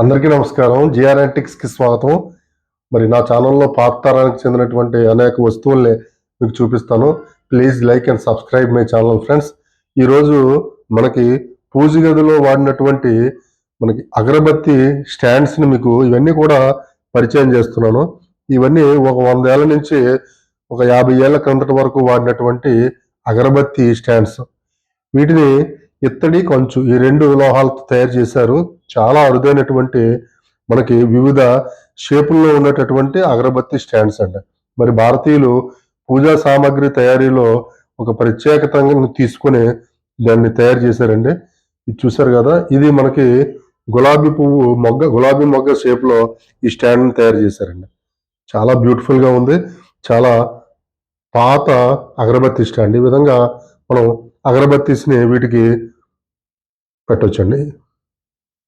అందరికీ నమస్కారం. జిఆర్ఎంటిక్స్కి స్వాగతం. మరి నా ఛానల్లో పాత తరానికి చెందినటువంటి అనేక వస్తువుల్ని మీకు చూపిస్తాను. Please like and subscribe my channel friends. ఈరోజు మనకి పూజ గదిలో వాడినటువంటి మనకి అగరబత్తి స్టాండ్స్ని మీకు ఇవన్నీ కూడా పరిచయం చేస్తున్నాను. ఇవన్నీ ఒక వందేళ్ళ నుంచి ఒక యాభై ఏళ్ళ క్రిందటి వరకు వాడినటువంటి అగరబత్తి స్టాండ్స్. వీటిని ఇత్తడి కంచు ఈ రెండు లోహాలతో తయారు చేశారు. చాలా అరుదైనటువంటి మనకి వివిధ షేపుల్లో ఉన్నటువంటి అగరబత్తి స్టాండ్స్ అండి. మరి భారతీయులు పూజా సామాగ్రి తయారీలో ఒక ప్రత్యేకతను తీసుకుని దాన్ని తయారు చేశారండి. ఇది చూసారు కదా ఇది మనకి గులాబీ పువ్వు మొగ్గ గులాబీ మొగ్గ షేప్లో ఈ స్టాండ్ని తయారు చేశారండి. చాలా బ్యూటిఫుల్గా ఉంది. చాలా పాత అగరబత్తి స్టాండ్. ఈ విధంగా మనం అగరబత్తీస్ని వీటికి పెట్టొచ్చండి.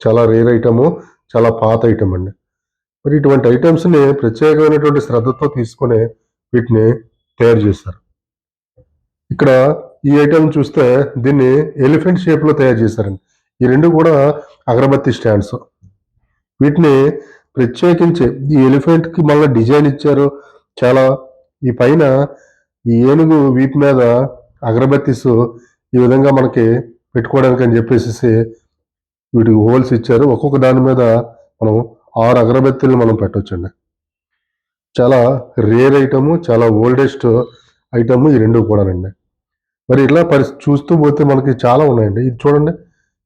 చాలా రేర్ ఐటము చాలా పాత ఐటమ్ అండి. మరి ఇటువంటి ఐటమ్స్ని ప్రత్యేకమైనటువంటి శ్రద్ధతో తీసుకొని వీటిని తయారు చేస్తారు. ఇక్కడ ఈ ఐటమ్ చూస్తే దీన్ని ఎలిఫెంట్ షేప్లో తయారు చేశారండి. ఈ రెండు కూడా అగరబత్తి స్టాండ్స్. వీటిని ప్రత్యేకించి ఈ ఎలిఫెంట్కి మళ్ళీ డిజైన్ ఇచ్చారు. చాలా ఈ పైన ఈ ఏనుగు వీపు మీద అగరబత్తీస్ ఈ విధంగా మనకి పెట్టుకోవడానికి అని చెప్పేసి వీటికి హోల్స్ ఇచ్చారు. ఒక్కొక్క దాని మీద మనం ఆరు అగరబత్తీలు మనం పెట్టొచ్చండి. చాలా రేర్ ఐటము చాలా ఓల్డెస్ట్ ఐటమ్ ఈ రెండు కూడానండి. మరి ఇట్లా పరి చూస్తూ పోతే మనకి చాలా ఉన్నాయండి. ఇది చూడండి.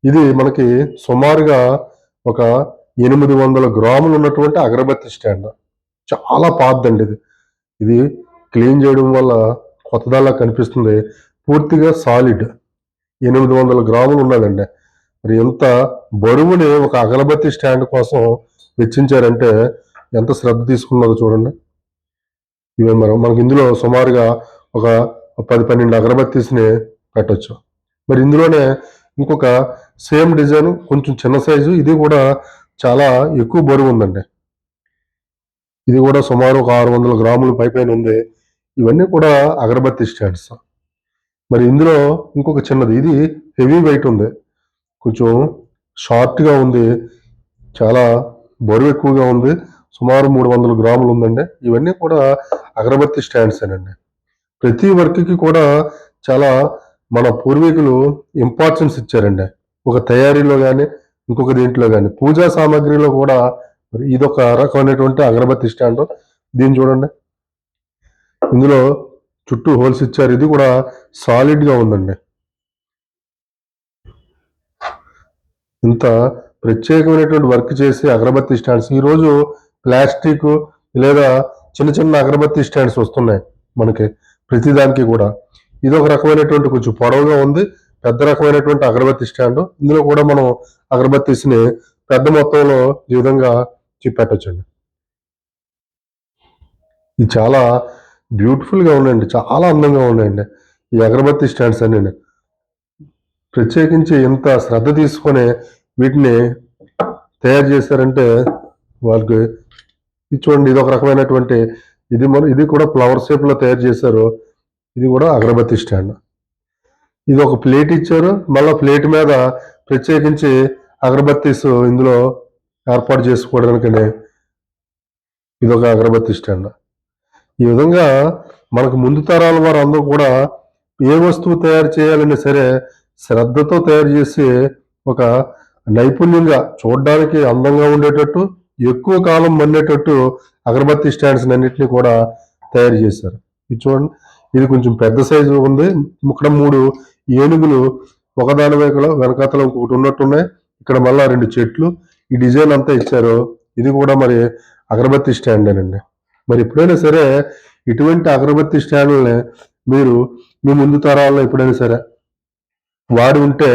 ఇది మనకి సుమారుగా ఒక ఎనిమిది వందల గ్రాములు ఉన్నటువంటి అగరబత్తి స్టాండ్. చాలా పాతదండి ఇది. ఇది క్లీన్ చేయడం వల్ల కొత్తదాలా కనిపిస్తుంది. పూర్తిగా సాలిడ్ ఎనిమిది వందల గ్రాములు ఉన్నదండి మరి ఎంత బరువుని ఒక అగరబత్తి స్టాండ్ కోసం వెచ్చించారంటే ఎంత శ్రద్ధ తీసుకున్నదో చూడండి. ఇవే మనం మనకి ఇందులో సుమారుగా ఒక పది పన్నెండు అగరబత్తీస్ని కట్టొచ్చు. మరి ఇందులోనే ఇంకొక సేమ్ డిజైన్ కొంచెం చిన్న సైజు ఇది కూడా చాలా ఎక్కువ బరువు ఉందండి. ఇది కూడా సుమారు ఒక ఆరు వందల గ్రాములు పైపైన ఉంది. ఇవన్నీ కూడా అగరబత్తి స్టాండ్స్. మరి ఇందులో ఇంకొక చిన్నది ఇది హెవీ వెయిట్ ఉంది. కొంచెం షార్ట్గా ఉంది చాలా బరువు ఎక్కువగా ఉంది సుమారు మూడు వందల గ్రాములు ఉందండి. ఇవన్నీ కూడా అగరబత్తి స్టాండ్స్ అండి. ప్రతి వర్క్కి కూడా చాలా మన పూర్వీకులు ఇంపార్టెన్స్ ఇచ్చారండి. ఒక తయారీలో కానీ ఇంకొక దీంట్లో కానీ పూజా సామాగ్రిలో కూడా మరి ఇదొక రకమైనటువంటి అగరబత్తి స్టాండ్. దీన్ని చూడండి. ఇందులో చుట్టూ హోల్స్ ఇచ్చారు. ఇది కూడా సాలిడ్గా ఉందండి. ఇంత ప్రత్యేకమైనటువంటి వర్క్ చేసి అగరబత్తి స్టాండ్స్. ఈరోజు ప్లాస్టిక్ లేదా చిన్న చిన్న అగరబత్తి స్టాండ్స్ వస్తున్నాయి మనకి ప్రతిదానికి కూడా. ఇది ఒక రకమైనటువంటి కొంచెం పొడవుగా ఉంది. పెద్ద రకమైనటువంటి అగరబత్తి స్టాండ్. ఇందులో కూడా మనం అగరబత్తీస్ని పెద్ద మొత్తంలో ఈ విధంగా పెట్టచ్చండి ఇది చాలా బ్యూటిఫుల్గా ఉన్నాయండి. చాలా అందంగా ఉన్నాయండి. ఈ అగరబత్తి స్టాండ్స్ అని ప్రత్యేకించి ఎంత శ్రద్ధ తీసుకొని వీటిని తయారు చేశారంటే వాళ్ళకి ఇది చూడండి ఇది ఒక రకమైనటువంటి ఇది మన ఇది కూడా ఫ్లవర్ షేప్లో తయారు చేశారు. ఇది కూడా అగరబత్తి స్టాండ్. ఇది ఒక ప్లేట్ ఇచ్చారు. మళ్ళీ ప్లేట్ మీద ప్రత్యేకించి అగరబత్తీస్ ఇందులో ఏర్పాటు చేసుకోవడానికనే ఇది ఒక అగరబత్తి స్టాండ్. ఈ విధంగా మనకు ముందు తరాల వారు అందరూ కూడా ఏ వస్తువు తయారు చేయాలన్నా సరే శ్రద్ధతో తయారు చేసి ఒక నైపుణ్యంగా చూడడానికి అందంగా ఉండేటట్టు ఎక్కువ కాలం మన్నేటట్టు అగరబత్తి స్టాండ్స్ అన్నింటినీ కూడా తయారు చేశారు. ఇది చూడండి ఇది కొంచెం పెద్ద సైజు ఉంది. ఇక్కడ మూడు ఏనుగులు ఒకదాని వెనకలో వెనకాతలో ఇంకొకటి ఉన్నట్టున్నాయి ఇక్కడ మళ్ళా రెండు చెట్లు. ఈ డిజైన్ అంతా ఇచ్చారు. ఇది కూడా మరి అగరబత్తి స్టాండ్ అండి మరి ఎప్పుడైనా సరే ఇటువంటి అగరబత్తి స్టాండ్లని మీరు మీ ముందు తరాల్లో ఎప్పుడైనా సరే వాడి ఉంటే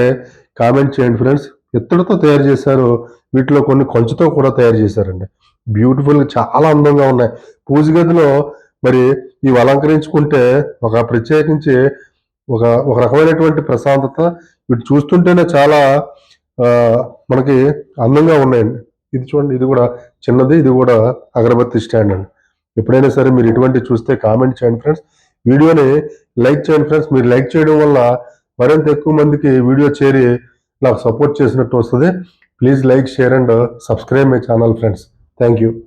కామెంట్ చేయండి ఫ్రెండ్స్. ఎత్తడితో తయారు చేశారు వీటిలో కొన్ని కొంచెతో కూడా తయారు చేశారండి. బ్యూటిఫుల్ చాలా అందంగా ఉన్నాయి. పూజ గదిలో మరి ఇవి అలంకరించుకుంటే ఒక ప్రత్యేకించి ఒక ఒక రకమైనటువంటి ప్రశాంతత వీటి చూస్తుంటేనే చాలా మనకి అందంగా ఉన్నాయండి. ఇది చూడండి ఇది కూడా చిన్నది ఇది కూడా అగరబత్తి స్టాండ్ అండి. ఎప్పుడైనా సరే మీరు ఇటువంటి చూస్తే కామెంట్ చేయండి ఫ్రెండ్స్ వీడియోని లైక్ చేయండి ఫ్రెండ్స్ మీరు లైక్ చేయడం వల్ల మరింత ఎక్కువ మందికి వీడియో చేరి నాకు సపోర్ట్ చేసినట్టు వస్తుంది. Please like share and subscribe my channel friends thank you